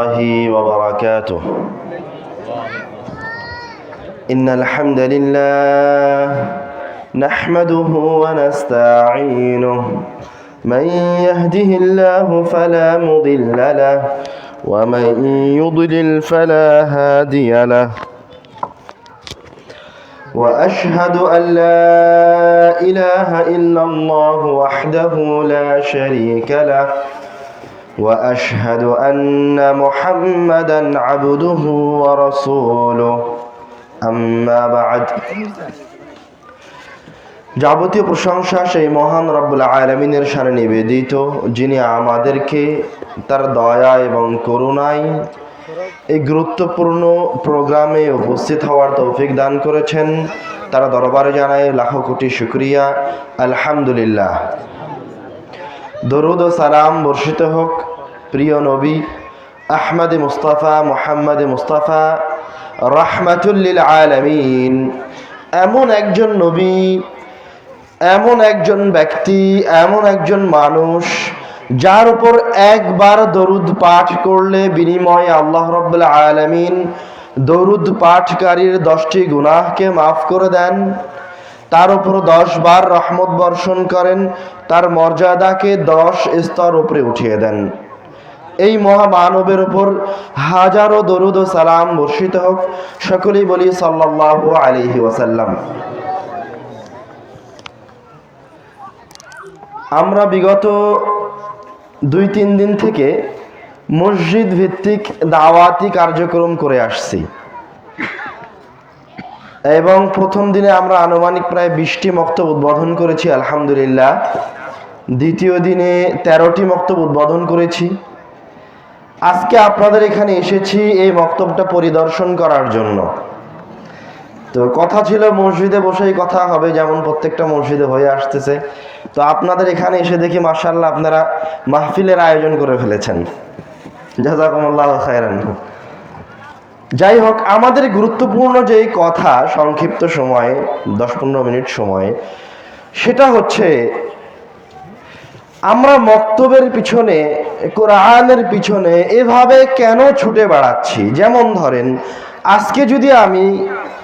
الله وبركاته. إن الحمد لله نحمده ونستعينه. من يهده الله فلا مضل له ومن يضلل فلا هادي له. وأشهد أن لا إله إلا الله وحده لا شريك له. واشهد ان محمدا عبده ورسوله اما بعد যাবতীয় প্রশংসা সেই মহান রব্বুল আলমিনের সারে নিবেদিত যিনি আমাদেরকে তার দয়া এবং করুণায় এই গুরুত্বপূর্ণ প্রোগ্রামে উপস্থিত হওয়ার তৌফিক দান করেছেন তারা দরবারে জানায় লাখো কোটি শুক্রিয়া আলহামদুলিল্লাহ দরুদ ও সালাম বর্ষিত হোক প্রিয় নবী, আহমদে মুস্তাফা, মোহাম্মদে মুস্তাফা রহমাতুল্লিল আলমিন। এমন একজন নবী, এমন একজন ব্যক্তি, এমন একজন মানুষ, যার উপর একবার দরুদ পাঠ করলে বিনিময়ে আল্লাহ রব্বুল আলমিন দরুদ পাঠকারীর দশটি গুনাহকে মাফ করে দেন। তার উপর দশ বার রহমত বর্ষণ করেন, তার মর্যাদাকে দশ স্তর উপরে উঠিয়ে দেন। এই মহামানবের উপর হাজারো দরুদ ও সালাম বর্ষিত হোক। সকলেই বলি সাল্লাহ আলহি ওয়াসাল্লাম। আমরা বিগত দুই তিন দিন থেকে মসজিদ ভিত্তিক দাওয়াতি কার্যক্রম করে আসছি। এবং প্রথম দিনে আমরা আনুমানিক প্রায় বিশটি মক্তব উদ্বোধন করেছি, আলহামদুলিল্লাহ। দ্বিতীয় দিনে তেরোটি মক্তব উদ্বোধন করেছি। আজকে আপনাদের এখানে এসেছি এই মক্তবটা পরিদর্শন করার জন্য। তো কথা ছিল মসজিদে বসেই কথা হবে, যেমন প্রত্যেকটা মসজিদে হয়ে আসতেছে। তো আপনাদের এখানে এসে দেখি মার্শাল্লাহ আপনারা মাহফিলের আয়োজন করে ফেলেছেন। যাই হোক, আমাদের গুরুত্বপূর্ণ যেই কথা সংক্ষিপ্ত সময়ে, দশ পনেরো মিনিট সময়ে, সেটা হচ্ছে আমরা মক্তবের পিছনে, কোরআনের পিছনে এভাবে কেন ছুটে বেড়াচ্ছি? যেমন ধরেন, আজকে যদি আমি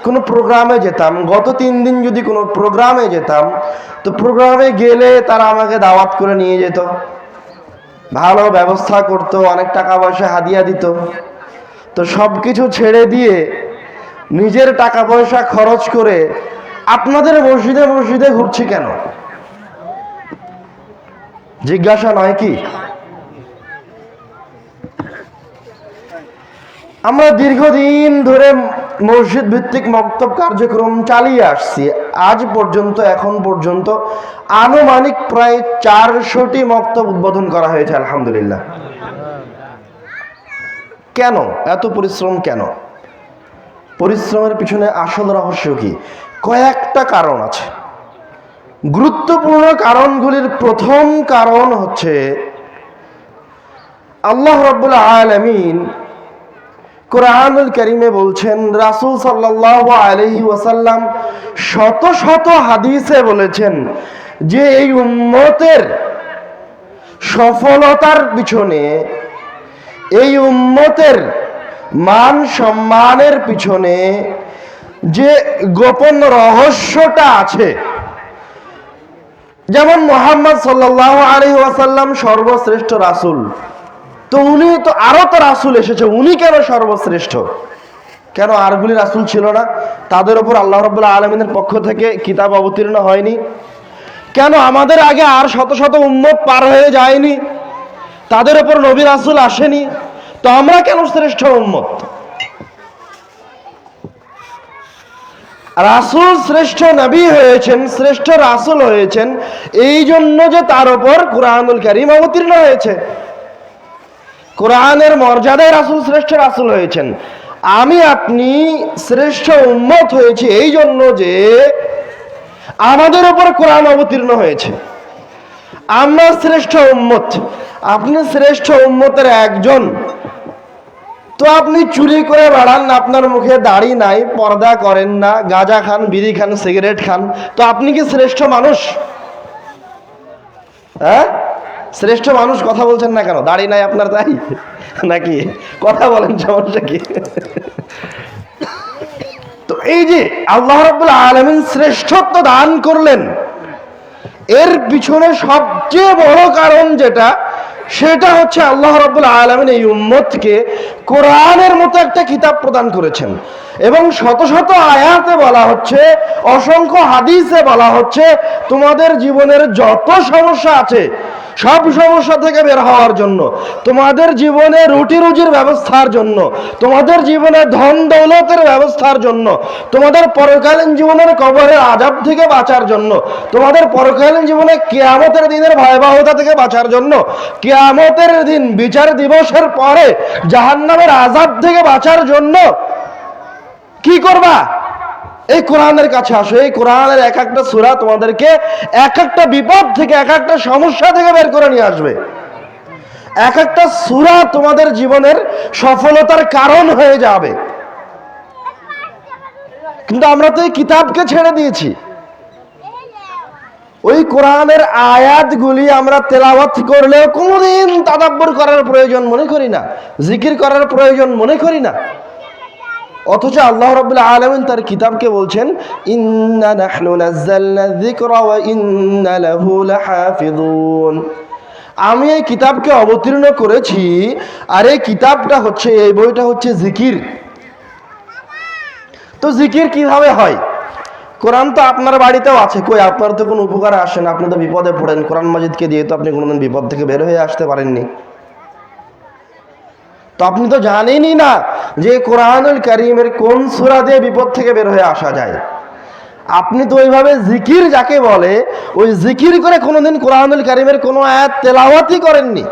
কোনো প্রোগ্রামে যেতাম, গত তিন দিন যদি কোনো প্রোগ্রামে যেতাম, তো প্রোগ্রামে গেলে তারা আমাকে দাওয়াত করে নিয়ে যেত। ভালো ব্যবস্থা করতো, অনেক টাকা পয়সা হাদিয়া দিত। তো সব কিছু ছেড়ে দিয়ে নিজের টাকা পয়সা খরচ করে আপনাদের মসজিদে মসজিদে ঘুরছি কেন? জিজ্ঞাসা নয় কি? আমরা দীর্ঘদিন ধরে মসজিদ ভিত্তিক মক্তব কার্যক্রম চালিয়ে আসছি। আজ পর্যন্ত, এখন পর্যন্ত আনুমানিক প্রায় চারশোটি মক্তব উদ্বোধন করা হয়েছে, আলহামদুলিল্লাহ। কেন? এত পরিশ্রম কেন? পরিশ্রমের পিছনে আসল রহস্য কি? কয়েকটা কারণ আছে। গুরুত্বপূর্ণ কারণগুলির প্রথম কারণ হচ্ছে আল্লাহ রব্বুল আলমিন কোরআনুল করিমে বলছেন, রাসুল সাল্লাহ আলহি ওয়াসাল্লাম শত শত হাদিসে বলেছেন যে এই উম্মতের সফলতার পিছনে, এই উম্মতের মান সম্মানের পিছনে যে গোপন রহস্যটা আছে যেমন মোহাম্মদ সাল্লাহ আলী ওয়াসাল্লাম সর্বশ্রেষ্ঠ রাসুল, তো উনি তো আরও তো রাসুল এসেছে, উনি কেন সর্বশ্রেষ্ঠ? কেন আরগুলি রাসুল ছিল না? তাদের ওপর আল্লাহ রবাহ আলমিনের পক্ষ থেকে কিতাব অবতীর্ণ হয়নি। কেন আমাদের আগে আর শত শত উম্মত পার হয়ে যায়নি? তাদের ওপর নবী রাসুল আসেনি। তো আমরা কেন শ্রেষ্ঠ উম্মত? রাসুল শ্রেষ্ঠ নবী হয়েছেন, শ্রেষ্ঠ রাসুল হয়েছেন এই জন্য যে তার ওপর কোরআনুল করিম অবতীর্ণ হয়েছে। কোরআনের মর্যাদায় রাসুল শ্রেষ্ঠ রাসুল হয়েছেন। আমি আপনি শ্রেষ্ঠ উন্মত হয়েছি এই জন্য যে আমাদের ওপর কোরআন অবতীর্ণ হয়েছে। আমরা শ্রেষ্ঠ উম্মত, আপনি শ্রেষ্ঠ উম্মতের একজন। তো আপনি চুরি করে বেড়ান, আপনার মুখে দাড়ি নাই, পর্দা করেন না, গাঁজা খান, বিড়ি খান, সিগারেট খান, তো আপনি কি শ্রেষ্ঠ মানুষ? হ্যাঁ? শ্রেষ্ঠ মানুষ কথা বলছেন না কেন? দাড়ি নাই আপনার তাই? নাকি? কথা বলেন, সমস্যা কি? তো এই যে আল্লাহ রাব্বুল আলামিন শ্রেষ্ঠত্ব দান করলেন, এর পিছনে সবচেয়ে বড় কারণ যেটা সেটা হচ্ছে আল্লাহ রব্বুল আলমিন এই উম্মতকে কোরআনের মতো একটা কিতাব প্রদান করেছেন। এবং শত শত আয়াতে বলা হচ্ছে, অসংখ্য হাদিসে বলা হচ্ছে, তোমাদের জীবনের যত সমস্যা আছে সব সমস্যা থেকে বের হওয়ার জন্য, তোমাদের জীবনে রুটি রুজির ব্যবস্থার জন্য, তোমাদের জীবনে ধন দৌলতের ব্যবস্থার জন্য, তোমাদের পরকালীন জীবনের কবরের আজাব থেকে বাঁচার জন্য, তোমাদের পরকালীন জীবনে কেয়ামতের দিনের ভয়াবহতা থেকে বাঁচার জন্য, কেয়ামতের দিন বিচার দিবসের পরে জাহান্নামের আজাব থেকে বাঁচার জন্য কি করবা? এই কোরআনের কাছে আসো, এই কোরআনের এক একটা সূরা তোমাদেরকে এক একটা বিপদ থেকে, এক একটা সমস্যা থেকে বের করে নিয়ে আসবে। এক একটা সূরা তোমাদের জীবনের সফলতার কারণ হয়ে যাবে। কিন্তু আমরা তো এই কিতাবকে ছেড়ে দিয়েছি। ওই কোরআনের আয়াতগুলি আমরা তেলাওয়াত করলেও কোনোদিন তাদাব্বর করার প্রয়োজন মনে করি না, জিকির করার প্রয়োজন মনে করি না। অথচ আল্লাহ রাব্বুল আলামিন তার কিতাবকে বলছেন আমি এই কিতাবকে অবতীর্ণ করেছি, আর এই কিতাবটা হচ্ছে, এই বইটা হচ্ছে জিকির। তো জিকির কীভাবে হয়? কোরআন তো আপনার বাড়িতেও আছে, কই আপনার তো কোনো উপকারে আসেন আপনি তো বিপদে পড়েন। কোরআন মাজিদকে দিয়ে তো আপনি কোনোদিন বিপদ থেকে বের হয়ে আসতে পারেননি। তো আপনি তো জানেনই না যে কোরআনুল করিমের কোন সূরা দিয়ে বিপদ থেকে বের হয়ে আসা যায়। আপনি তো ওইভাবে জিকির যাকে বলে, ওই জিকির করে কোনোদিন কোরআনুল করিমের কোনো আয়াত তেলাওয়াতই করেননি।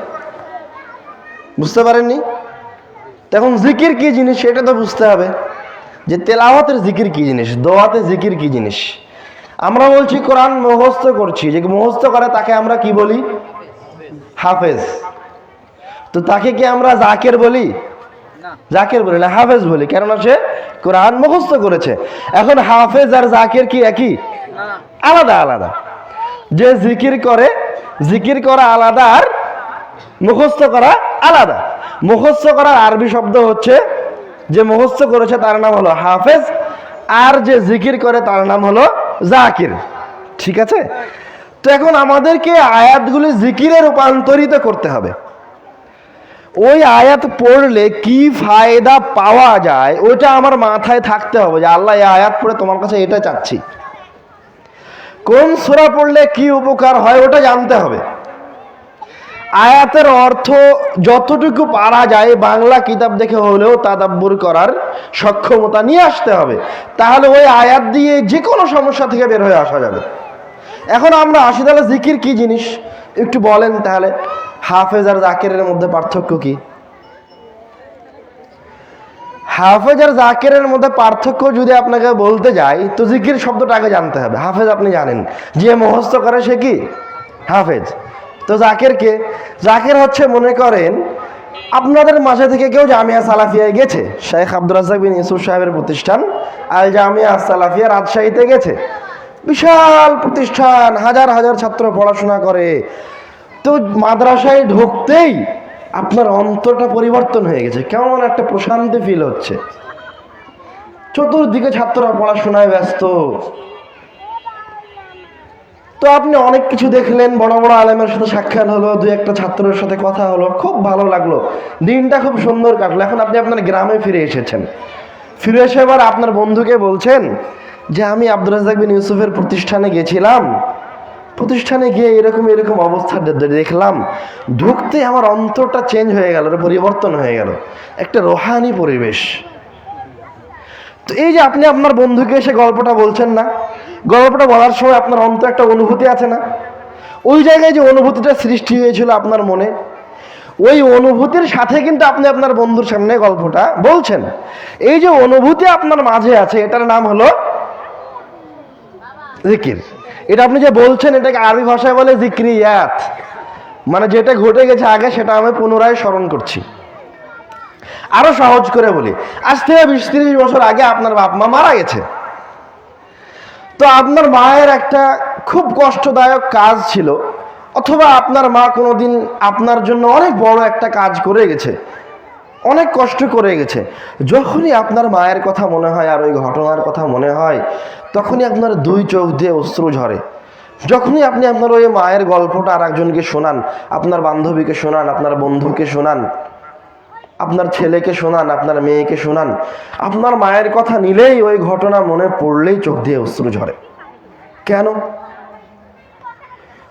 বুঝতে পারেননি? তখন জিকির কি জিনিস সেটা তো বুঝতে হবে। যে তেলাওয়াতের জিকির কি জিনিস, দোয়াতে জিকির কি জিনিস? আমরা বলছি কোরআন মুখস্থ করছি, যে মুখস্থ করে তাকে আমরা কি বলি? হাফেজ। তো তাকে কি আমরা জাকের বলি? জাকের বলি না হাফেজ বলি কেননা সে কোরআন মুখস্থ করেছে। এখন হাফেজ আর জাকের কি একই? আলাদা আলাদা। যে জিকির করে জিকির করা আলাদা আর মুখস্থ করা আলাদা। মুখস্থ করার আরবি শব্দ হচ্ছে যে মুখস্থ করেছে তার নাম হলো হাফেজ আর যে জিকির করে তার নাম হলো জাকির। ঠিক আছে? তো এখন আমাদেরকে আয়াতগুলি জিকিরে রূপান্তরিত করতে হবে। ওই আয়াত পড়লে কি ফায়দা পাওয়া যায়, ওইটা আমার মাথায় থাকতে হবে যে আল্লাহ এই আয়াত পড়ে তোমার কাছে এটা চাচ্ছি। কোন সূরা পড়লে কি উপকার হয় ওটা জানতে হবে। আয়াতের অর্থ যতটুকু পারা যায় বাংলা কিতাব দেখে হলেও তাদাব্বুর করার সক্ষমতা নিয়ে আসতে হবে। তাহলে ওই আয়াত দিয়ে যে কোনো সমস্যা থেকে বের হয়ে আসা যাবে। এখন আমরা আসি তাহলে জিকির কি জিনিস? একটু বলেন তাহলে। হাফেজ আর জাকিরের মধ্যে পার্থক্য কি? হাফেজ আর জাকিরের মধ্যে পার্থক্য যদি আপনাকে বলতে যাই, তো জিকির শব্দটা আগে জানতে হবে। হাফেজ আপনি জানেন। যে মুখস্থ করে সে কি? হাফেজ। তো জাকের কে জাকের হচ্ছে মনে করেন, আপনাদের মাঝে থেকে কেউ জামিয়া সালাফিয়ায় গেছে। শেখ আব্দুল রাজাক বিন ইউসুফ সাহেবের প্রতিষ্ঠান, আল জামিয়া সালাফিয়া রাজশাহীতে গেছে। বিশাল প্রতিষ্ঠান, হাজার হাজার ছাত্র পড়াশোনা করে। তো মাদ্রাসায় ঢুকতেই আপনার অন্তরটা পরিবর্তন হয়ে গেছে। কেমন একটা প্রশান্তি ফিল হচ্ছে। চতুর্দিকে ছাত্ররা পড়াশোনায় ব্যস্ত। তো আপনি অনেক কিছু দেখলেন, বড় বড় আলেমের সাথে সাক্ষাৎ হলো দু একটা ছাত্রের সাথে কথা হলো, খুব ভালো লাগল। দিনটা খুব সুন্দর কাটলো। এখন আপনি আপনার গ্রামে ফিরে এসেছেন। ফিরে এসে এবার আপনার বন্ধুকে বলছেন যে, আমি আব্দুল রাজাক বিন ইউসুফের প্রতিষ্ঠানে গেছিলাম। প্রতিষ্ঠানে গিয়ে এরকম এরকম অবস্থা দেখলাম। ঢুকতে আমার অন্তরটা চেঞ্জ হয়ে গেল পরিবর্তন হয়ে গেল। একটা রোহানি পরিবেশ। তো এই যে আপনি আপনার বন্ধুকে এসে গল্পটা বলছেন না, গল্পটা বলার সময় আপনার অন্তর একটা অনুভূতি আছে না? ওই জায়গায় যে অনুভূতিটা সৃষ্টি হয়েছিল আপনার মনে, ওই অনুভূতির সাথে কিন্তু আপনি আপনার বন্ধুর সামনে গল্পটা বলছেন। এই যে অনুভূতি আপনার মাঝে আছে, এটার নাম হলো জিকির। এটা আপনি যে বলছেন, এটাকে আরবি ভাষায় বলে জিক্রিয়াত। মানে যেটা ঘটে গেছে আগে, সেটা আমি পুনরায় স্মরণ করছি। আরও সহজ করে বলি, আজ থেকে বিশ তিরিশ বছর আগে আপনার বাপ মা মারা গেছে। তো আপনার মায়ের একটা খুব কষ্টদায়ক কাজ ছিল, অথবা আপনার মা কোনোদিন আপনার জন্য অনেক বড় একটা কাজ করে গেছে। অনেক কষ্ট করে গেছে। যখনই আপনার মায়ের কথা মনে হয় আর ওই ঘটনার কথা মনে হয়, তখনই আপনার দুই চোখ দিয়ে অশ্রু ঝরে। যখনই আপনি আপনার ওই মায়ের গল্পটা আর একজনকে শোনান, আপনার বান্ধবীকে শোনান, আপনার বন্ধুকে শোনান, আপনার ছেলেকে শোনান, আপনার মেয়েকে শোনান, আপনার মায়ের কথা নিলেই ওই ঘটনা মনে পড়লেই চোখ দিয়ে অশ্রু ঝরে। কেন?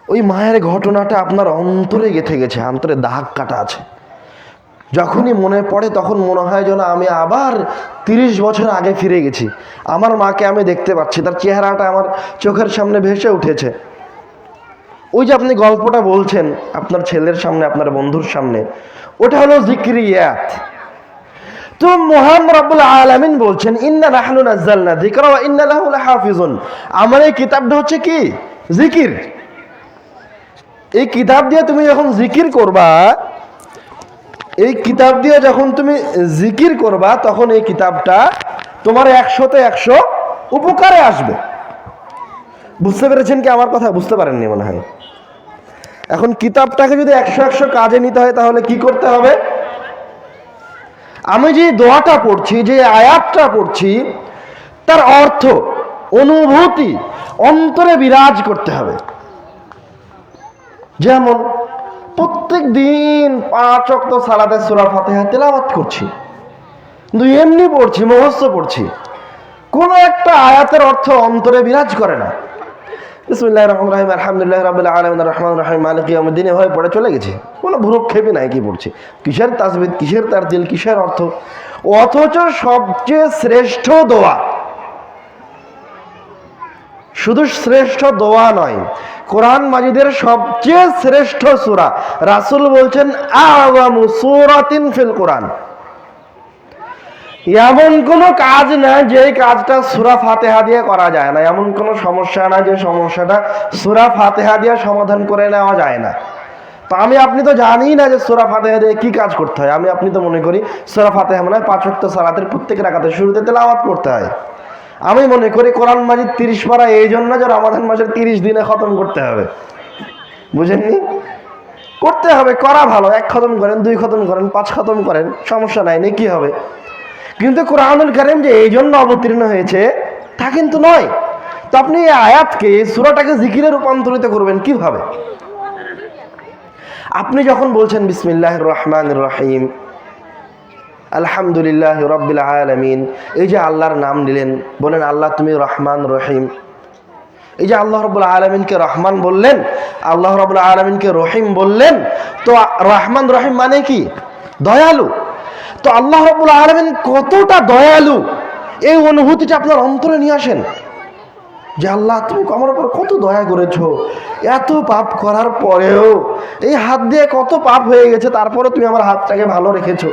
ওই মায়ের ঘটনাটা আপনার অন্তরে গেথে গেছে, অন্তরে দাগ কাটা আছে। যখনই মনে পড়ে তখন মনে হয় যেন আমি আবার তিরিশ বছর আগে ফিরে গেছি। আমার মাকে আমি দেখতে পাচ্ছি, তার চেহারাটা আমার চোখের সামনে ভেসে উঠেছে। ওই যে আপনি গল্পটা বলছেন আপনার ছেলের সামনে, আপনার বন্ধুর সামনে, ওটা হলো জিক্রিয়াত। তো মোহাম রব্বুল আলামিন বলছেন, ইন্না নাহনু নাজ্জালনা যিকরা ওয়া ইন্না লাহু লাহাফিজুন। আমার এই কিতাবটা হচ্ছে কি? জিকির। এই কিতাব দিয়ে তুমি যখন জিকির করবা এই কিতাব দিয়ে যখন তুমি জিকির করবা, তখন এই কিতাবটা তোমার একশোতে একশো উপকারে আসবে। বুঝতে পেরেছেন কি? আমার কথা বুঝতে পারেননি মনে হয়। এখন কিতাবটাকে যদি একশো একশো কাজে নিতে হয়, তাহলে কি করতে হবে? আমি যে দোয়াটা পড়ছি, যে আয়াতটা পড়ছি, তার অর্থ, অনুভূতি, অন্তরে বিরাজ করতে হবে। যেমন প্রত্যেক দিন পাঁচ অক্ত সালাদের সুরা ফাতেহা তেলাওয়াত করছি। কিন্তু এমনি পড়ছি, মুখস্থ পড়ছি। কোনো একটা আয়াতের অর্থ অন্তরে বিরাজ করে না। বিসমুল্লাহ রহমান রাহিম, আলহামদুলিল্লাহ রাবুল আলমিন রহমান রহিম, মালিক ইয়ামুদ্দিন হয়ে পড়ে চলে গেছি। কোনো ভ্রুক্ষেপই নাই কি পড়ছি। কিসের তাসবিদ কিসের তার দিল কিসের অর্থ? অথচ সবচেয়ে শ্রেষ্ঠ দোয়া শুধু শ্রেষ্ঠ দোয়া নয়, কোরআন মাজিদের সবচেয়ে শ্রেষ্ঠ সূরা। রাসূল বলছেন, আওয়ামু ফিল কোরআন। এমন কোনো কাজ না যে কাজটা সুরা ফাতেহা দিয়ে করা যায় না। এমন কোনো সমস্যা না, যে সমস্যাটা সুরা ফাতেহা দিয়ে সমাধান করে নেওয়া যায় না। তো আমি, আপনি তো জানি না যে সুরা ফাতেহা দিয়ে কি কাজ করতে হয়। আমি, আপনি তো মনে করি, সুরা ফাতেহা মনে পাঁচ সালাতের প্রত্যেক রাখাতে শুরুতে তেলাওয়াত করতে হয়। আমি মনে করি কোরআন মাজিদ তিরিশ পারা, এই জন্য যে রমাদান মাসের তিরিশ দিনে খতম করতে হবে। বুঝেননি? করতে হবে, করা ভালো। এক খতম করেন, দুই খতম করেন, পাঁচ খতম করেন, সমস্যা নাই, নেই কি হবে? কিন্তু কোরআনুল কারিম যে এই জন্য অবতীর্ণ হয়েছে, তা কিন্তু নয়। তো আপনি এই আয়াতকে সুরাটাকে জিকিরে রূপান্তরিত করবেন কীভাবে? আপনি যখন বলছেন বিসমিল্লাহ রহমান রহিম আলহামদুলিল্লাহ রব্বিল আলমিন। এই যে আল্লাহর নাম নিলেন, বলেন, আল্লাহ, তুমি রহমান, রহিম। এই যে আল্লাহ রবুল আলমিনকে রহমান বললেন, আল্লাহ রবুল আলমিনকে রহিম বললেন, তো রহমান, রহিম মানে কি? দয়ালু। তো আল্লাহ রবুল আলমিন কতটা দয়ালু? এই অনুভূতিটা আপনার অন্তরে নিয়ে আসেন। যে আল্লাহ, তুমি আমার উপর কত দয়া করেছ। এত পাপ করার পরেও এই হাত দিয়ে কত পাপ হয়ে গেছে, তারপরে তুমি আমার হাতটাকে ভালো রেখেছো।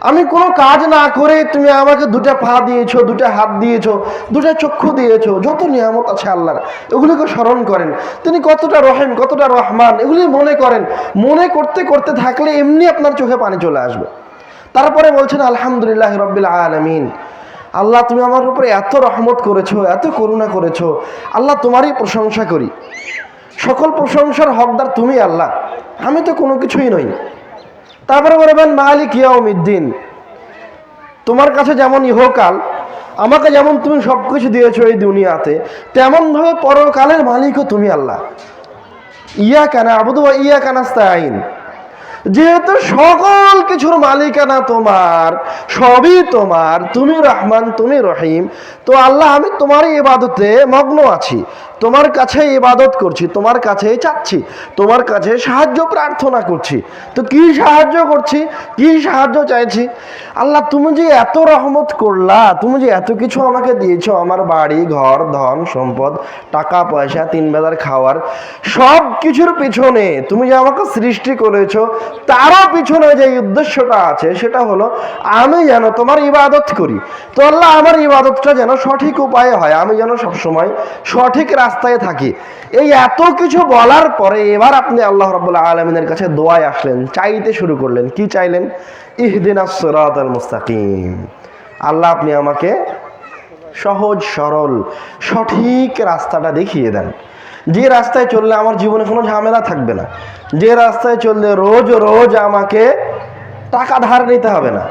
আমি কোনো কাজ না করে তুমি আমাকে দুটা পা দিয়েছ, দুটা হাত দিয়েছ, দুটা চক্ষু দিয়েছ, যত নিয়ামত আছে আল্লাহর, এগুলিকে স্মরণ করেন। তিনি কতটা রহেম, কতটা রহমান, এগুলি মনে করেন। মনে করতে করতে থাকলে এমনি আপনার চোখে পানি চলে আসবে। তারপরে বলছেন, আলহামদুলিল্লাহ রব্বিল আলমিন। আল্লাহ, তুমি আমার উপরে এত রহমত করেছ, এত করুণা করেছ। আল্লাহ, তোমারই প্রশংসা করি। সকল প্রশংসার হকদার তুমি আল্লাহ। আমি তো কোনো কিছুই নই। তারপরে বলবেন মালিক ইয়াউমিদ্দিন, তোমার কাছে যেমন ইহকাল, আমাকে যেমন তুমি সব কিছু দিয়েছ এই দুনিয়াতে, তেমনভাবে পরকালের মালিকও তুমি আল্লাহ। ইয়া কানা আবুদু ইয়া কানাস্তাইন যেহেতু সকল কিছুর মালিকানা তোমার, সবই তোমার, তুমি রহমান, তুমি রহিম, তো আল্লাহ আমি তোমার ইবাদতে মগ্ন আছি। তোমার কাছে ইবাদত করছি, তোমার কাছে চাচ্ছি, তোমার কাছে সাহায্য প্রার্থনা করছি। তো কি সাহায্য করছি? কি সাহায্য চাইছি? আল্লাহ, তুমি যে এত রহমত করলা, তুমি যে এত কিছু আমাকে দিয়েছ, আমার বাড়ি, ঘর, ধন, সম্পদ, টাকা, পয়সা, তিন বেলার খাওয়ার, সব কিছুর পিছনে তুমি যে আমাকে সৃষ্টি করেছ, তারও পিছনে যে উদ্দেশ্যটা আছে, সেটা হলো আমি যেন তোমার ইবাদত করি। তো আল্লাহ, আমার ইবাদতটা যেন সঠিক উপায়ে হয়, আমি যেন সবসময় সঠিক রাস্তায় থাকি। এই এত কিছু বলার পরে এবার আপনি আল্লাহ রবুল্লাহ আলমিনের কাছে দোয়ায় আসলেন, চাইতে শুরু করলেন। কি চাইলেন? ইহদিন মুস্তাকিম। আল্লাহ আপনি আমাকে সহজ, সরল, সঠিক রাস্তাটা দেখিয়ে দেন। যে রাস্তায় চললে আমার জীবনে কোনো ঝামেলা থাকবে না। যে রাস্তায় চললে রোজ রোজ আমাকে টাকা ধার নিতে হবে না।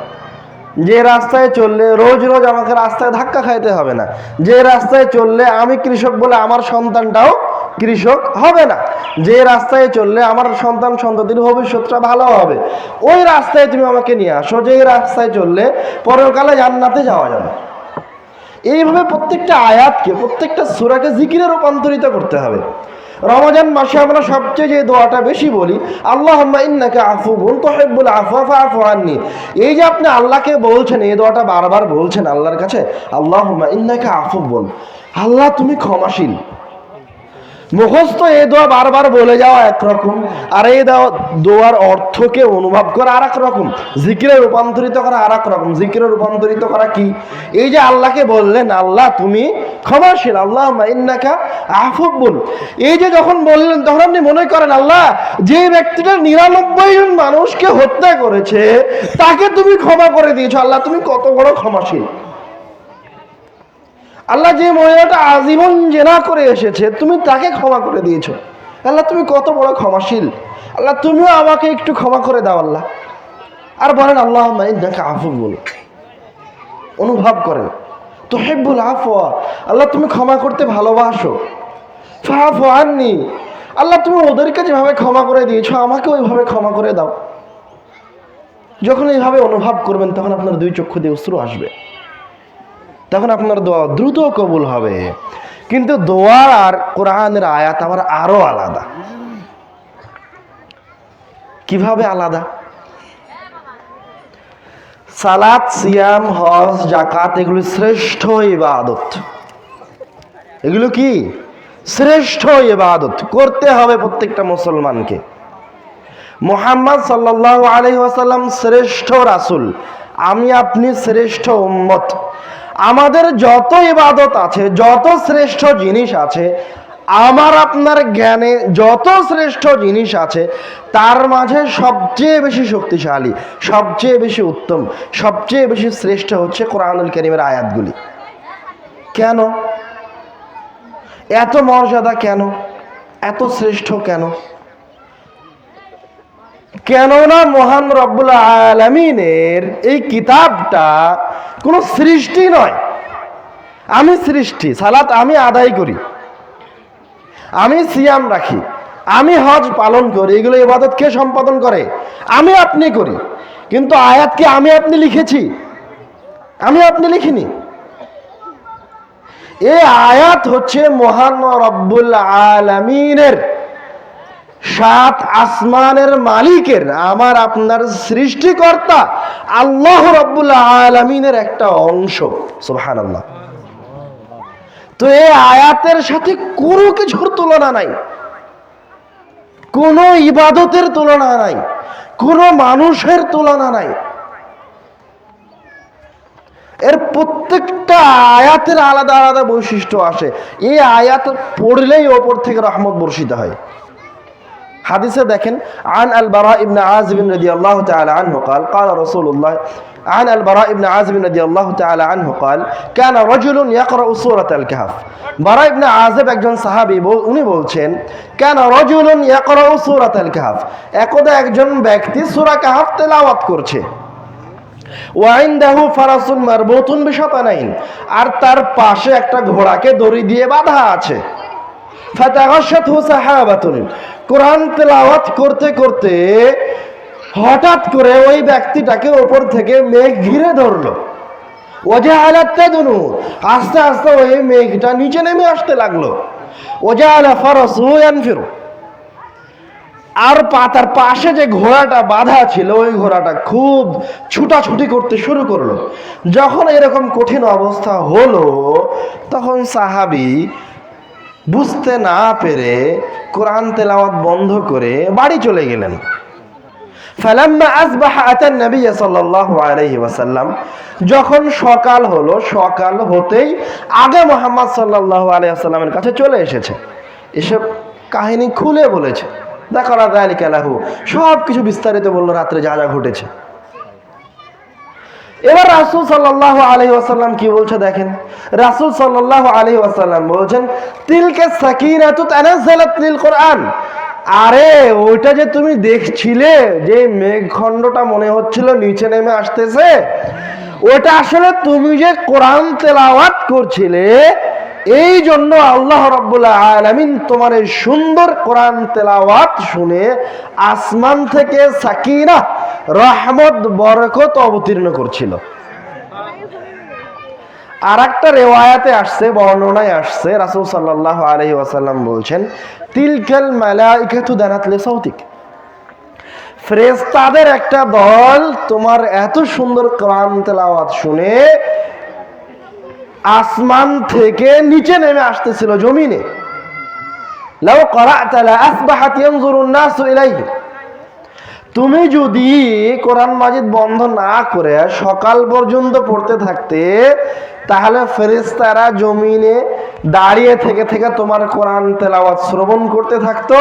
যে রাস্তায় চললে রোজ রোজ আমাকে রাস্তায় ধাক্কা খাইতে হবে না। যে রাস্তায় চললে আমি কৃষক বলে আমার সন্তানটাও কৃষক হবে না। যে রাস্তায় চললে আমার সন্তান সন্ততির ভবিষ্যৎটা ভালো হবে। ওই রাস্তায় তুমি আমাকে নিয়ে আসো যে রাস্তায় চললে পরকালে জান্নাতে যাওয়া যাবে। এইভাবে প্রত্যেকটা আয়াতকে, প্রত্যেকটা সুরাকে জিকিরে রূপান্তরিত করতে হবে। রমজান মাসে আমরা সবচেয়ে যে দোয়াটা বেশি বলি আল্লাহ ইন্নাকে আফু বল তো হেব্বুল আফা আফু আননি। এই যে আপনি আল্লাহকে বলছেন, এই দোয়াটা বারবার বলছেন আল্লাহর কাছে আল্লাহ ইন্নাকে আফু বল আল্লাহ তুমি ক্ষমাশীল। মুখস্থ এই দোয়া বারবার বলে যাওয়া একরকম, আর এই দোয়ার অর্থকে অনুভব করা আর রকম জিকিরে রূপান্তরিত করা আর এক রকম জিকিরে রূপান্তরিত করা কি? এই যে আল্লাহকে বললেন, আল্লাহ, তুমি ক্ষমাশীল আল্লাহ ইন্নাকা আফব্বুল এই যে যখন বললেন, তখন আপনি মনে করেন, আল্লাহ, যে ব্যক্তিটা নিরানব্বই জন মানুষকে হত্যা করেছে, তাকে তুমি ক্ষমা করে দিয়েছ। আল্লাহ, তুমি কত বড় ক্ষমাশীল। আল্লাহ যে মহিলাটা আজীবন জেনা করে এসেছে, তুমি তাকে ক্ষমা করে দিয়েছ। আল্লাহ, তুমি কত বড় ক্ষমাশীল। আল্লাহ, তুমিও আমাকে একটু ক্ষমা করে দাও আল্লাহ। আর বলেন আল্লাহ দেখে আফু বলো অনুভব করেন। তো হেব্বুল আফওয়া। আল্লাহ, তুমি ক্ষমা করতে ভালোবাসো। ফাফু আননি। আল্লাহ, তুমি ওদেরকে যেভাবে ক্ষমা করে দিয়েছ, আমাকে ওইভাবে ক্ষমা করে দাও। যখন এইভাবে অনুভব করবেন, তখন আপনার দুই চক্ষু দিয়ে অশ্রু আসবে। তখন আপনার দোয়া দ্রুত কবুল হবে। কিন্তু দোয়া আর কোরআনের আয়াত আবার আরও আলাদা। কীভাবে আলাদা? সালাত, সিয়াম, হজ জাকাত এগুলো শ্রেষ্ঠ ইবাদত। এগুলো কি? শ্রেষ্ঠ ইবাদত। করতে হবে প্রত্যেকটা মুসলমানকে। মোহাম্মদ সাল্লাহ আলহি ওয়াসাল্লাম শ্রেষ্ঠ রাসুল। আমি, আপনি শ্রেষ্ঠ উম্মত। আমাদের যত ইবাদত আছে, যত শ্রেষ্ঠ জিনিস আছে, আমার আপনার জ্ঞানে যত শ্রেষ্ঠ জিনিস আছে, তার মাঝে সবচেয়ে বেশি শক্তিশালী, সবচেয়ে বেশি উত্তম, সবচেয়ে বেশি শ্রেষ্ঠ হচ্ছে কোরআনুল করিমের আয়াতগুলি। কেন? এত মর্যাদা কেন? এত শ্রেষ্ঠ কেন? কেননা মহান রব্বুল আলমিনের এই কিতাবটা কোনো সৃষ্টি নয়। আমি সৃষ্টি, সালাত আমি আদায় করি। আমি সিয়াম রাখি। আমি হজ পালন করি। এগুলো ইবাদত কে সম্পাদন করে? আমি আপনি করি। কিন্তু আয়াতকে আমি আপনি লিখেছি? আমি আপনি লিখিনি। এই আয়াত হচ্ছে মহান রব্বুল আলমিনের সাত আসমানের মালিকের, আমার আপনার সৃষ্টিকর্তা আল্লাহ রব্বুল আলমিনের একটা অংশ। সুহান আল্লাহ তো এই আয়াতের সাথে কোনো কিছুর তুলনা নাই। কোনো ইবাদতের তুলনা নাই। কোনো মানুষের তুলনা নাই। এর প্রত্যেকটা আয়াতের আলাদা আলাদা বৈশিষ্ট্য আসে। এই আয়াত পড়লেই ওপর থেকে রহমত বর্ষিত হয়। হাদিসে দেখেন আন আল বারা ইবনে আযিব রাদিয়াল্লাহু তাআলা আনহু قال قال رسول الله عن البراء بن عازب رضي الله تعالى عنه قال كان رجل يقرأ سورة الكهف বারা ইবনে আযিব একজন সাহাবী বল- উনি বলছেন কেন রজুলুন ইয়াকরাউ সূরাতাল কাহফ একদা একজন ব্যক্তি সূরা কাহফ তেলাওয়াত করছে ওয়াইন্দাহু ফারাসুন মারবুতুন বিশাতানাইন আর তার পাশে একটা ঘোড়াকে দড়ি দিয়ে বাঁধা আছে ফাতাগাশাতহু সাহাবাতুন কোরআন তেলাওয়াত করতে করতে হঠাৎ করে ওই ব্যক্তিটাকে ওপর থেকে মেঘ ঘিরে ধরলো। ওজা আলাতে দুনু আস্তে আস্তে ওই মেঘটা নিচে নেমে আসতে লাগল। ওজা আলা ফারসু ইয়ানফিরু। আর পা- তার পাশে যে ঘোড়াটা বাঁধা ছিল, ওই ঘোড়াটা খুব ছুটাছুটি করতে শুরু করল। যখন এরকম কঠিন অবস্থা হলো, তখন সাহাবি বুঝতে না পেরে কোরআন তেলাওয়াত বন্ধ করে বাড়ি চলে গেলেন। যখন সকাল হলো, সকাল হতেই আগে মোহাম্মদ ওয়াসাল্লামের কাছে চলে এসেছে। এসব কাহিনী খুলে বলেছে। লাহু। সব কিছু বিস্তারিত বলল, রাত্রে যা যা ঘটেছে। এবার রাসুল সাল্লাহ আলহি আসাল্লাম কি বলছে দেখেন? রাসুল সাল্লাহ আলহি আসাল্লাম বলছেন, তিলকে সাকিনাতু তানাজ্জালাত তিল কোরআন। আরে, ওইটা যে তুমি দেখছিলে, যে মেঘখণ্ডটা মনে হচ্ছিল নিচে নেমে আসতেছে ওটা আসলে তুমি যে কোরআন তেলাওয়াত করছিলে এই জন্য আল্লাহ রব্বুল্লাহ আলামিন তোমার এই সুন্দর কোরআন তেলাওয়াত শুনে আসমান থেকে সাকিনা, রহমত, বরকত অবতীর্ণ করছিল। আর একটা রেওয়ায়াতে আসছে, বর্ণনায় আসছে, রাসূল সাল্লাল্লাহু আলাইহি ওয়াসাল্লাম বলছেন, তিলকাল মালাইকাতু দানাত লিসাউতিক। ফেরেশতাদের একটা দল তোমার এত সুন্দর তেলাওয়াত শুনে আসমান থেকে নিচে নেমে আসতেছিল জমিনে। লাউ করা'তা লা আসবাহাত ইয়ানজুরুন নাসু ইলাইহি। তুমি যদি কোরআন মাজিদ বন্ধ না করে সকাল পর্যন্ত পড়তে থাকতে, তাহলে ফেরেশতারা জমিনে দাঁড়িয়ে থেকে থেকে তোমার কোরআন তেলাওয়াত শ্রবণ করতে থাকতো,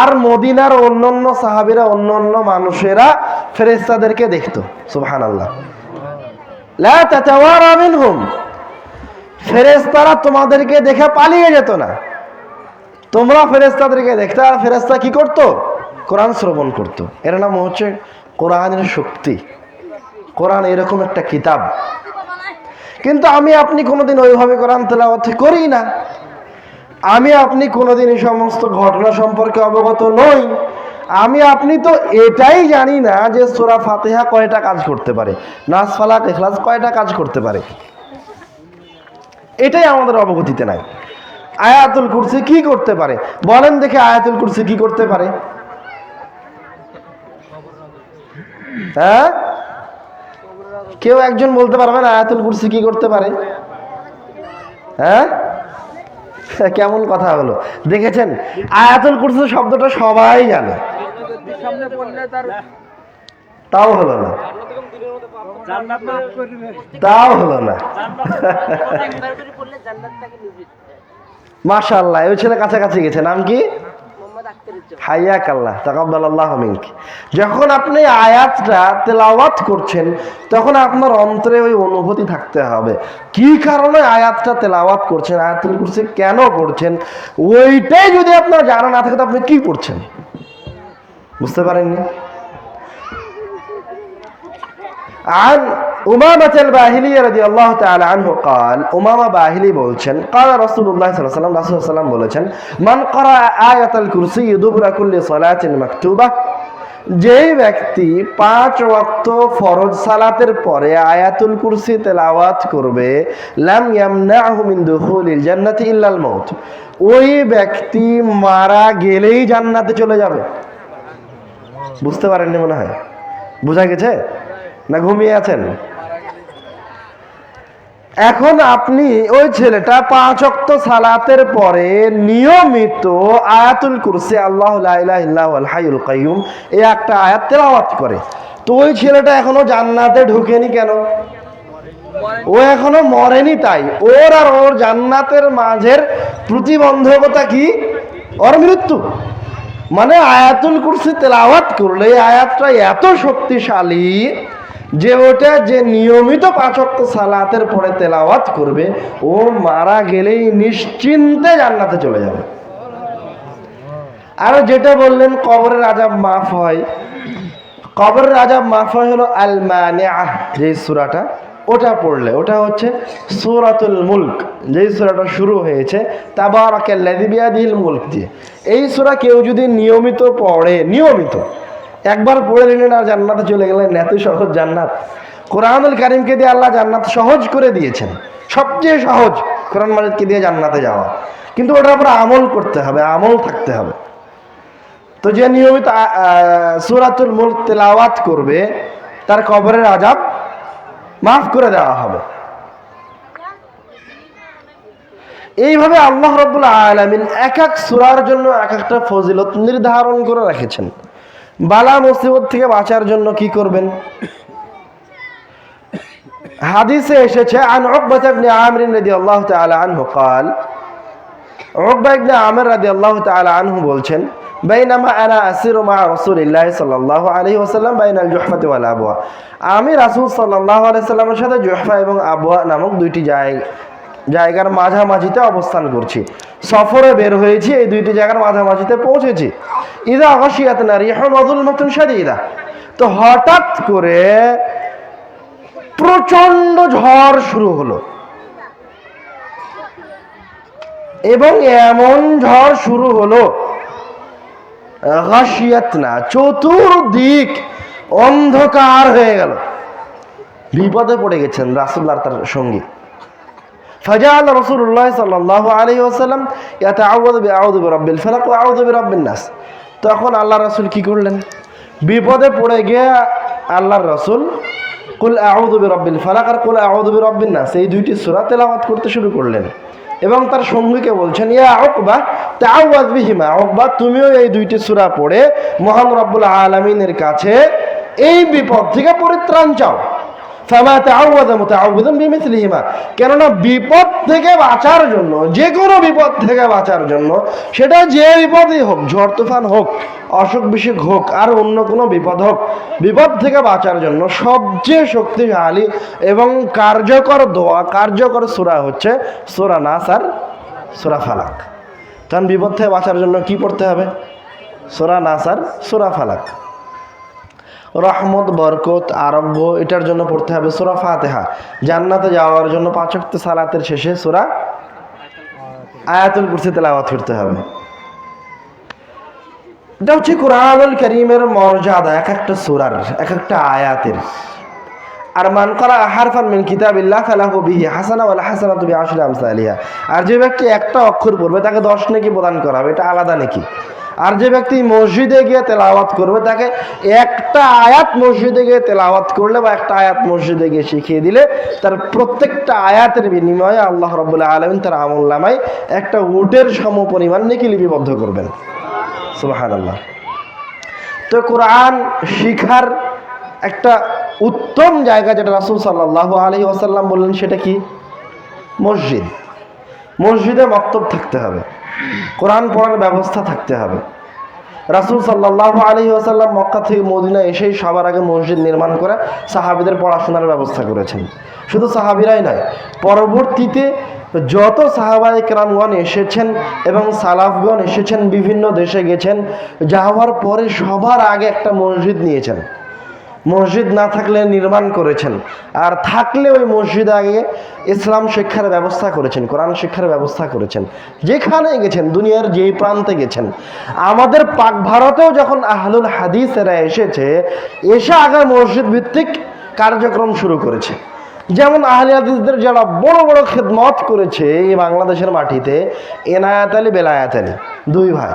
আর মদিনার অন্য অন্য সাহাবীরা, অন্যান্য মানুষেরা ফেরেশতাদেরকে দেখতো। সুবহানাল্লাহ। লা তাতাওয়ারা মিনহুম। ফেরেশতারা তোমাদেরকে দেখে পালিয়ে যেত না। তোমরা ফেরেশতাদেরকে দেখতে, আর ফেরেশতা কি করতো? কোরআন শ্রবণ করতো। এর নাম হচ্ছে কোরআনের শক্তি। কোরআন এরকম একটা কিতাব। কিন্তু আমি, আপনি কোনোদিন ওইভাবে কোরআন তেলাওয়াত করি না। আমি, আপনি কোনোদিন এই সমস্ত ঘটনা সম্পর্কে অবগত নই। আমি, আপনি তো এটাই জানি না যে সোরা ফাতেহা কয়টা কাজ করতে পারে। নাস ফালাক এখলাস কয়টা কাজ করতে পারে। এটাই আমাদের অবগতিতে নাই। আয়াতুল কুরসি কি করতে পারে? বলেন দেখে আয়াতুল কুরসি কি করতে পারে। হ্যাঁ? কেউ একজন বলতে পারবেন আয়াতুল কুরসি কি করতে পারে? হ্যাঁ? কেমন কথা হলো? দেখেছেন? আয়াতুল কুরসি শব্দটা সবাই জানে। তাও হলো না। তাও হলো না। মাশাআল্লাহ ওই ছেলে কাছাকাছি গেছে। নাম কি? হাইয়াক আল্লাহ তাকাব্বাল আল্লাহ যখন আপনি আয়াতটা তেলাওয়াত করছেন, তখন আপনার অন্তরে ওই অনুভূতি থাকতে হবে। কি কারণে আয়াতটা তেলাওয়াত করছেন, আয়াতুল কুরসি কেন করছেন? ওইটাই যদি আপনার জানা না থাকে, তো আপনি কি করছেন? বুঝতে পারেননি? عن أمامة الباهلي رضي الله تعالى عنه قال أمامة باهلي বলছেন قال رسول الله صلى الله عليه وسلم رسول الله বলেছেন من قرأ آية الكرسي دبر كل صلاة مكتوبة যেই ব্যক্তি পাঁচ ওয়াক্ত ফরজ সালাতের পরে আয়াতুল কুরসি তেলাওয়াত করবে লাম ইয়ামনাহু মিন দুখুলিল জান্নাতি ইল্লাল মাউত ওই ব্যক্তি মারা গেলেই জান্নাতে চলে যাবে বুঝতে পারেননি মনে হয় বোঝা গেছে না ঘুমিয়ে আছেন? এখন আপনি ওই ছেলেটা পাঁচ অক্ত সালাতের পরে নিয়মিত আয়াতুল কুরসি, আল্লাহ লা ইলাহা ইল্লাহুল এই একটা আয়াত তেলাওয়াত করে। তো ওই ছেলেটা এখনও জান্নাতে ঢুকেনি কেন? ও এখনও মরেনি তাই। ওর আর ওর জান্নাতের মাঝের প্রতিবন্ধকতা কি? ওর মৃত্যু। মানে আয়াতুল কুরসি তেলাওয়াত করলে আয়াতটা এত শক্তিশালী যে ওটা যে নিয়মিত পাঁচক্ত সালাতের পরে তেলাওয়াত করবে, ও মারা গেলেই নিশ্চিন্তে জান্নাতে চলে যাবে। আর যেটা বললেন, কবরের আজাব মাফ হয়। কবরের আজাব মাফ হয় হলো আল মানিআহ যে সুরাটা, ওটা পড়লে। ওটা হচ্ছে সুরাতুল মুলক, যেই সুরাটা শুরু হয়েছে, তাবারাকাল্লাযী বিয়াদিহিল মুলক দিয়ে। এই সূরা কেউ যদি নিয়মিত পড়ে, নিয়মিত একবার পড়ে নিলেন আর জান্নাতে চলে গেলেন এত সহজ জান্নাত। কোরআনুল কারিমকে দিয়ে আল্লাহ জান্নাত সহজ করে দিয়েছেন। সবচেয়ে সহজ কোরআন মাজিদকে দিয়ে জান্নাতে যাওয়া। কিন্তু ওটার উপর আমল করতে হবে, আমল থাকতে হবে। তো যে নিয়মিত সূরাতুল তেলাওয়াত করবে, তার কবরের আজাব মাফ করে দেওয়া হবে। এইভাবে আল্লাহ রব্বুল আলামিন এক এক সুরার জন্য এক একটা ফজিলত নির্ধারণ করে রেখেছেন। বালা মুসিবত থেকে বাঁচার জন্য কি করবেন হাদিসে এসেছে আন উকবাত ইবনে আমির রাদিয়াল্লাহু তাআলা আনহু قال উকবা ইবনে আমির রাদিয়াল্লাহু তাআলা আনহু বলছেন বাইনামা আনা আসিরু মা রাসূলিল্লাহ সাল্লাল্লাহু আলাইহি ওয়াসাল্লাম বাইনাল জুহফাতি ওয়াল আবওয়া আমি রাসূল সাল্লাল্লাহু আলাইহি সাল্লামের সাথে জুহফা এবং আবওয়া নামক দুইটি জায়গা জায়গার মাঝামাঝিতে অবস্থান করছি। সফরে বের হয়েছি, এই দুইটি জায়গার মাঝামাঝিতে পৌঁছেছি। ইদা আগাশিয়াত নারী মদুল মতন সাদিদা তো হঠাৎ করে প্রচণ্ড ঝড় শুরু হলো। এবং এমন ঝড় শুরু হলো না চতুর্দিক অন্ধকার হয়ে গেল। বিপদে পড়ে গেছেন রাসুল্লাহ তার সঙ্গী। ফাজাল রসুল্লাহ সাল্লাহ আলী আসাল্লাম ইয়াতে আউদবি আউদবি রব্বিল ফেলাক ও আউদবি রব্বিল নাস তখন আল্লাহ রসুল কী করলেন? বিপদে পড়ে গিয়ে আল্লাহর রসুল, কুল আউদবি রব্বিল ফালাক আর কুল আউদবি রব্বিল নাস এই দুইটি সূরা তেলাওয়াত করতে শুরু করলেন। এবং তার সঙ্গীকে বলছেন, ইয়া আকবা তাওয়াজ বিহিমা আকবা তুমিও এই দুইটি সূরা পড়ে মহান রব্বুল আলামিনের কাছে এই বিপদ থেকে পরিত্রাণ চাও। কেননা বিপদ থেকে বাঁচার জন্য যে কোনো বিপদ থেকে বাঁচার জন্য, সেটা যে বিপদই হোক ঝড় তুফান হোক, অসুখ বিসুখ হোক, আর অন্য কোনো বিপদ হোক, বিপদ থেকে বাঁচার জন্য সবচেয়ে শক্তিশালী এবং কার্যকর দোয়া, কার্যকর সূরা হচ্ছে সূরা নাস আর সূরা ফালাক। তখন বিপদ থেকে বাঁচার জন্য কি পড়তে হবে? সূরা নাস আর সূরা ফালাক। রহমত, বরকত, আরব্য, এটার জন্য পড়তে হবে সুরা ফাতেহা। জান্নাতে যাওয়ার জন্য পাঁচক্ত সালাতের শেষে সুরা আয়াতুল কুরসি তেলাওয়াত করতে হবে। এটা হচ্ছে কোরআনুল করিমের মর্যাদা, এক একটা সুরার, এক একটা আয়াতের। আর মান করা হারফান মিন কিতাবিল্লাহ ফালাহু বিহি হাসানা ওয়াল হাসানাতু বিআশরি আমসালিহা। আর যে ব্যক্তি একটা অক্ষর পড়বে, তাকে দশ নাকি প্রদান করা হবে, এটা আলাদা নাকি? আর যে ব্যক্তি মসজিদে গিয়ে তেলাওয়াত করবে, তাকে একটা আয়াত মসজিদে গিয়ে তেলাওয়াত করলে বা একটা আয়াত মসজিদে গিয়ে শিখিয়ে দিলে, তার প্রত্যেকটা আয়াতের বিনিময়ে আল্লাহ রব্বুল্লাহ আলমিন তার আমল নামায় একটা উটের সম পরিমাণ নেকি লিপিবদ্ধ করবেন। সুবাহান আল্লাহ তো কোরআন শিখার একটা উত্তম জায়গা যেটা রাসুল সাল্লাহ আলহি আসাল্লাম বললেন, সেটা কি? মসজিদ। মসজিদে মক্তব থাকতে হবে। কোরআন পড়ার ব্যবস্থা থাকতে হবে। রাসুল সাল্লাহ আলী আসাল্লাম মক্কা থেকে মদিনা এসেই সবার আগে মসজিদ নির্মাণ করে সাহাবিদের পড়াশোনার ব্যবস্থা করেছেন। শুধু সাহাবিরাই নয়, পরবর্তীতে যত সাহাবাই কেরামগণ এসেছেন এবং সালাফগণ এসেছেন, বিভিন্ন দেশে গেছেন, যাওয়ার পরে সবার আগে একটা মসজিদ নিয়েছেন। মসজিদ না থাকলে নির্মাণ করেছেন। আর থাকলে ওই মসজিদ আগে ইসলাম শিক্ষার ব্যবস্থা করেছেন, কোরআন শিক্ষার ব্যবস্থা করেছেন। যেখানে গেছেন, দুনিয়ার যেই প্রান্তে গেছেন। আমাদের পাক ভারতেও যখন আহলুল হাদিসেরা এসেছে, এসে আগে মসজিদ ভিত্তিক কার্যক্রম শুরু করেছে। যেমন আহলে হাদিসদের যারা বড় বড় খেদমত করেছে এই বাংলাদেশের মাটিতে, এনায়াত আলী, বেলায়াত আলী, দুই ভাই।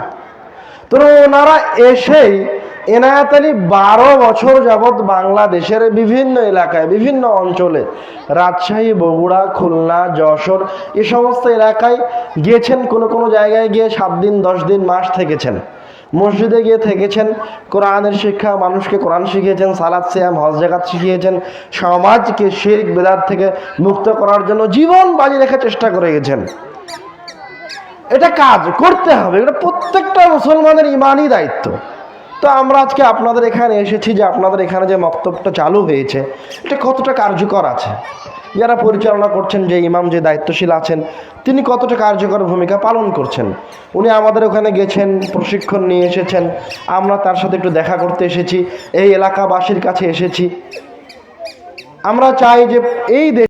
তো ওনারা এসেই এনায়াত আলী বারো বছর যাবৎ বাংলাদেশের বিভিন্ন এলাকায়, বিভিন্ন অঞ্চলে, রাজশাহী, বগুড়া, খুলনা, যশোর, এ সমস্ত এলাকায় গিয়েছেন, কোনো কোনো জায়গায় গিয়ে সাত দিন, দশ দিন, মাস থেকেছেন। মসজিদে গিয়ে থেকেছেন, কোরআনের শিক্ষা, মানুষকে কোরআন শিখিয়েছেন সালাদ সিয়াম, হজ, জাকাত শিখিয়েছেন, সমাজকে শিরক বেদার থেকে মুক্ত করার জন্য জীবন বাজি রেখে চেষ্টা করে গেছেন। এটা কাজ, করতে হবে, এটা প্রত্যেকটা মুসলমানের ইমানই দায়িত্ব। তো আমরা আজকে আপনাদের এখানে এসেছি যে আপনাদের এখানে যে মক্তবটা চালু হয়েছে, এটা কতটা কার্যকর আছে? যারা পরিচালনা করছেন, যে ইমাম যে দায়িত্বশীল আছেন, তিনি কতটা কার্যকর ভূমিকা পালন করছেন? উনি আমাদের ওখানে গেছেন, প্রশিক্ষণ নিয়ে এসেছেন, আমরা তার সাথে একটু দেখা করতে এসেছি, এই এলাকাবাসীর কাছে এসেছি। আমরা চাই যে এই